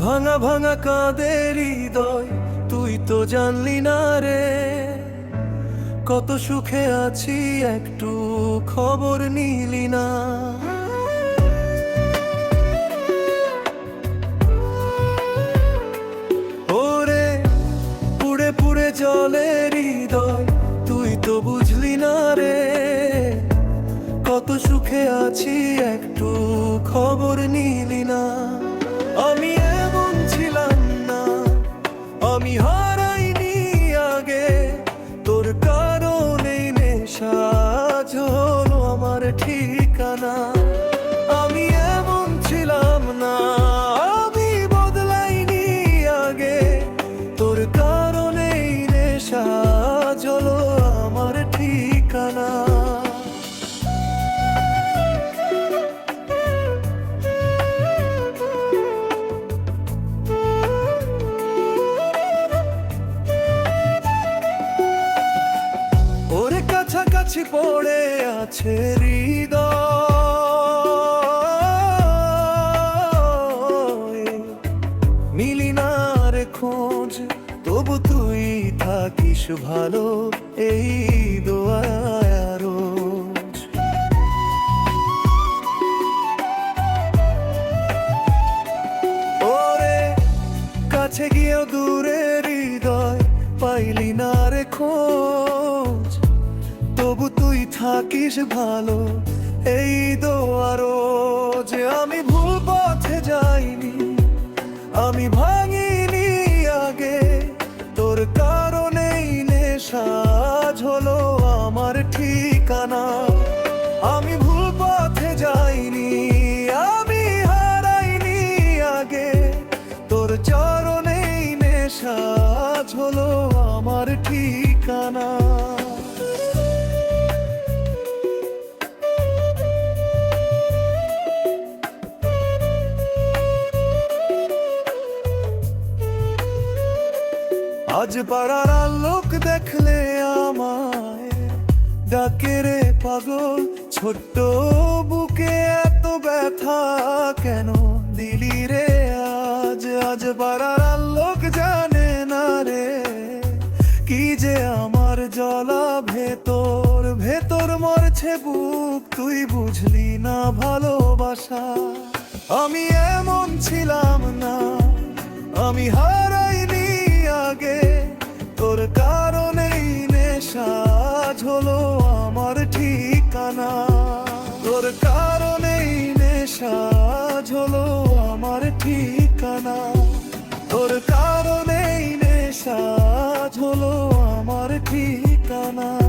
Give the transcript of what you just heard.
ভাঙা ভাঙা কাঁদের হৃদয়, তুই তো জানলি না রে। কত সুখে আছি, একটু খবর নিলি না। ওরে পুড়ে পুড়ে জলে হৃদয়, তুই তো বুঝলি না রে। কত সুখে আছি, একটু খবর নিলি না। আমি এমন ছিলাম না, আমি হারাইনি আগে। তোর কারণে নেশা হলো আমার ঠিকানা কাছাকাছি পড়ে আছে হৃদয়। মিলিনার খোঁজ, তবু তুই থাকিস ভালো এই দোয়া রোজ। কাছে গিয়েও দূরে হৃদয়, পাইলি না রে খোঁজ। থাকিস ভালো, এই দোয়ারো যে আমি ভুল পথে যাইনি, আমি ভাঙিনি আগে, তোর কারণেই নেশা হলো আমার ঠিকানা। আমি ভুল পথে যাইনি, আমি হারাইনি আগে, তোর চরণেই নেশা হলো আমার ঠিকানা। আজ পাড়ার আর লোক দেখলে আমায় ডাকে রে পাগল, ছোট্ট বুকে এত ব্যথা কেন দিলি রে আজ? আজ পাড়ার আর লোক জানে না রে, কি যে আমার জলা ভেতর ভেতর মরছে বুক, তুই বুঝলি না ভালোবাসা। আমি এমন ছিলাম না, আমি হারাইনি হলো আমার ঠিকানা। তোর কারণেই নেশা হলো আমার ঠিকানা। তোর কারণেই নেশা হলো আমার ঠিকানা।